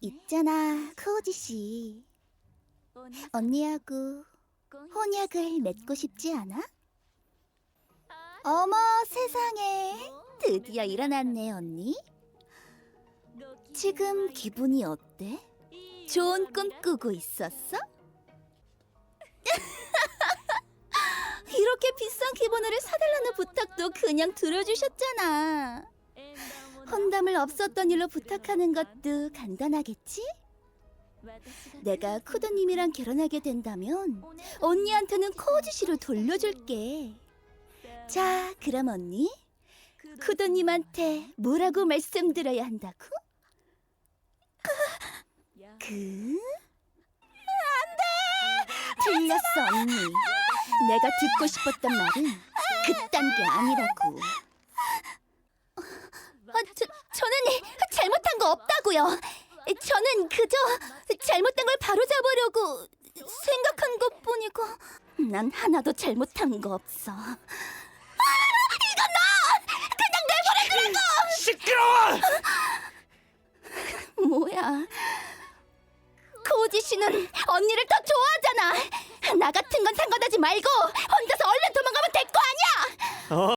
있잖아, 코우지 씨. 언니하고 혼약을 맺고 싶지 않아? 어머, 세상에. 드디어 일어났네, 언니. 지금 기분이 어때? 좋은 꿈 꾸고 있었어? 이렇게 비싼 기본호를 사달라는 부탁도 그냥 들어주셨잖아. 혼담을 없었던 일로 부탁하는 것도 간단하겠지? 내가 쿠도님이랑 결혼하게 된다면 언니한테는 코우지 씨로 돌려줄게. 자, 그럼 언니 쿠도님한테 뭐라고 말씀드려야 한다고? 그? 안돼! 틀렸어 언니. 내가 듣고 싶었던 말은 그딴 게 아니라고. 아, 저, 저는 없다고요. 저는 그저 잘못된 걸 바로잡으려고 생각한 것뿐이고 난 하나도 잘못한 거 없어. 시끄러워! 뭐야? 코우지 씨는 언니를 더 좋아하잖아. 나 같은 건 상관하지 말고 혼자서 얼른 도망가면 될 거 아니야. 어?